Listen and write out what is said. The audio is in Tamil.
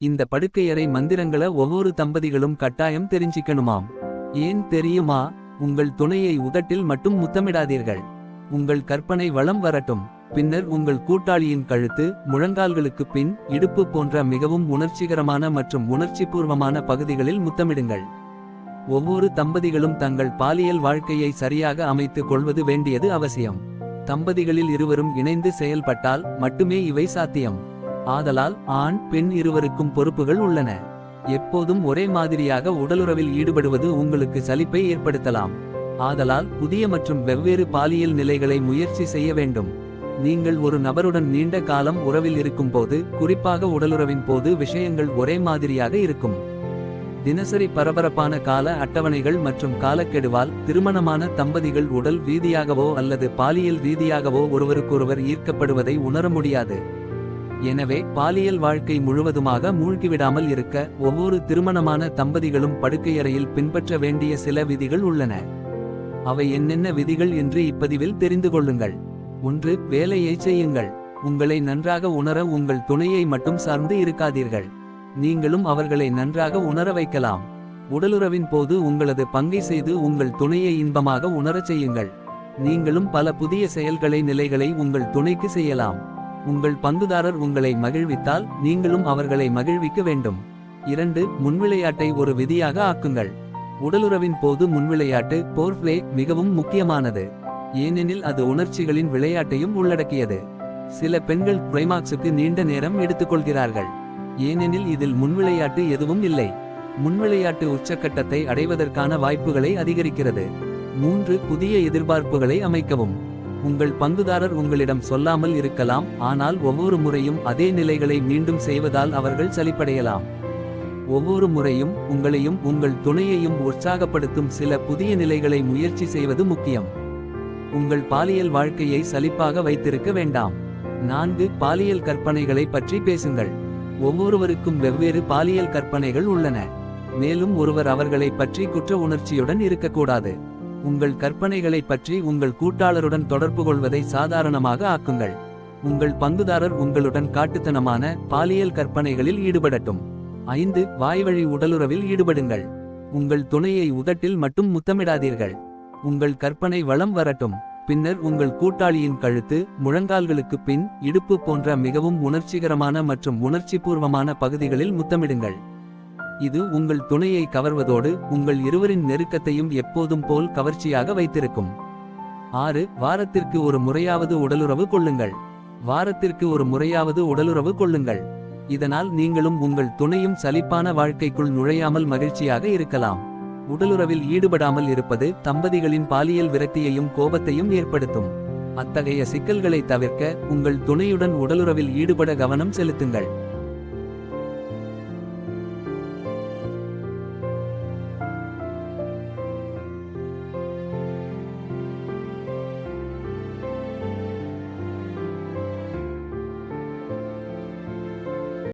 இந்த படுக்கையறை மந்திரங்கள ஒவ்வொரு தம்பதிகளும் கட்டாயம் தெரிஞ்சிக்கணுமாம். ஏன் தெரியுமா? உங்கள் துணையை உதட்டில் மட்டும் முத்தமிடாதீர்கள். உங்கள் கற்பனை வளம் வரட்டும். பின்னர் உங்கள் கூட்டாளியின் கழுத்து முழங்கால்களுக்கு பின் இடுப்பு போன்ற மிகவும் உணர்ச்சிகரமான மற்றும் உணர்ச்சிபூர்வமான பகுதிகளில் முத்தமிடுங்கள். ஒவ்வொரு தம்பதிகளும் தங்கள் பாலியல் வாழ்க்கையை சரியாக அமைத்துக் கொள்வது வேண்டியது அவசியம். தம்பதிகளில் இருவரும் இணைந்து செயல்பட்டால் மட்டுமே இவை சாத்தியம். ஆதலால் ஆண் பெண் இருவருக்கும் பொறுப்புகள் உள்ளன. எப்போதும் ஒரே மாதிரியாக உடலுறவில் ஈடுபடுவது உங்களுக்கு சலிப்பை ஏற்படுத்தலாம். ஆதலால் புதிய மற்றும் வெவ்வேறு பாலியல் நிலைகளை முயற்சி செய்ய வேண்டும். நீங்கள் ஒரு நபருடன் நீண்ட காலம் உறவில் இருக்கும்போது குறிப்பாக உடலுறவின் போது விஷயங்கள் ஒரே மாதிரியாக இருக்கும். தினசரி பரபரப்பான கால அட்டவணைகள் மற்றும் காலக்கெடுவால் திருமணமான தம்பதிகள் உடல் ரீதியாகவோ அல்லது பாலியல் ரீதியாகவோ ஒருவருக்கொருவர் ஈர்க்கப்படுவதை உணர முடியாது. எனவே பாலியல் வாழ்க்கை முழுவதுமாக மூழ்கிவிடாமல் இருக்க ஒவ்வொரு திருமணமான தம்பதிகளும் படுக்கையறையில் பின்பற்ற வேண்டிய சில விதிகள் உள்ளன. அவை என்னென்ன விதிகள் என்று இப்பதிவில் தெரிந்து கொள்ளுங்கள். ஒன்று வேலையை செய்யுங்கள். உங்களை நன்றாக உணர உங்கள் துணையை மட்டும் சார்ந்து இருக்காதீர்கள். நீங்களும் அவர்களை நன்றாக உணர வைக்கலாம். உடலுறவின் போது உங்களது பங்கை செய்து உங்கள் துணையை இன்பமாக உணரச் செய்யுங்கள். நீங்களும் பல புதிய செயல்களை நிலைகளை உங்கள் துணைக்கு செய்யலாம். உங்கள் பங்குதாரர் உங்களை மகிழ்வித்தால் நீங்களும் அவர்களை மகிழ்விக்க வேண்டும். இரண்டு முன்விளையாட்டை ஒரு விதியாக ஆக்குங்கள். உடலுறவின் போது முன்விளையாட்டு போர்ஃப்ளே மிகவும் முக்கியமானது. ஏனெனில் அது உணர்ச்சிகளின் விளையாட்டையும் உள்ளடக்கியது. சில பெண்கள் கிளைமாக்ஸுக்கு நீண்ட நேரம் எடுத்துக்கொள்கிறார்கள். ஏனெனில் இதில் முன்விளையாட்டு எதுவும் இல்லை. முன்விளையாட்டு உச்சக்கட்டத்தை அடைவதற்கான வாய்ப்புகளை அதிகரிக்கிறது. மூன்று புதிய எதிர்பார்ப்புகளை அமைக்கவும். உங்கள் பங்குதாரர் உங்களிடம் சொல்லாமல் இருக்கலாம் ஆனால் ஒவ்வொரு முறையும் அதே நிலைகளை மீண்டும் செய்வதால் அவர்கள் சலிப்படையலாம். ஒவ்வொரு முறையும் உங்களையும் உங்கள் துணையையும் உற்சாகப்படுத்தும் சில புதிய நிலைகளை முயற்சி செய்வது முக்கியம். உங்கள் பாலியல் வாழ்க்கையை சலிப்பாக வைத்திருக்க வேண்டாம். நான்கு பாலியல் கற்பனைகளை பற்றி பேசுங்கள். ஒவ்வொருவருக்கும் வெவ்வேறு பாலியல் கற்பனைகள் உள்ளன. மேலும் ஒருவர் அவர்களை பற்றி குற்ற உணர்ச்சியுடன் இருக்கக்கூடாது. உங்கள் கற்பனைகளைப் பற்றி உங்கள் கூட்டாளருடன் தொடர்பு கொள்வதை சாதாரணமாக ஆக்குங்கள். உங்கள் பங்குதாரர் உங்களுடன் காட்டுத்தனமான பாலியல் கற்பனைகளில் ஈடுபடட்டும். ஐந்து வாய்வழி உடலுறவில் ஈடுபடுங்கள். உங்கள் துணையை உதட்டில் மட்டும் முத்தமிடாதீர்கள். உங்கள் கற்பனை வளம் வரட்டும். பின்னர் உங்கள் கூட்டாளியின் கழுத்து முழங்கால்களுக்கு பின் இடுப்பு போன்ற மிகவும் உணர்ச்சிகரமான மற்றும் உணர்ச்சிபூர்வமான பகுதிகளில் முத்தமிடுங்கள். இது உங்கள் துணையை கவர்வதோடு உங்கள் இருவரின் நெருக்கத்தையும் எப்போதும் போல் கவர்ச்சியாக வைத்திருக்கும். ஆறு வாரத்திற்கு ஒரு முறையாவது உடலுறவு கொள்ளுங்கள். வாரத்திற்கு ஒரு முறையாவது உடலுறவு கொள்ளுங்கள். இதனால் நீங்களும் உங்கள் துணையும் சலிப்பான வாழ்க்கைக்குள் நுழையாமல் மகிழ்ச்சியாக இருக்கலாம். உடலுறவில் ஈடுபடாமல் இருப்பது தம்பதிகளின் பாலியல் விரக்தியையும் கோபத்தையும் ஏற்படுத்தும். அத்தகைய சிக்கல்களை தவிர்க்க உங்கள் துணையுடன் உடலுறவில் ஈடுபட கவனம் செலுத்துங்கள்.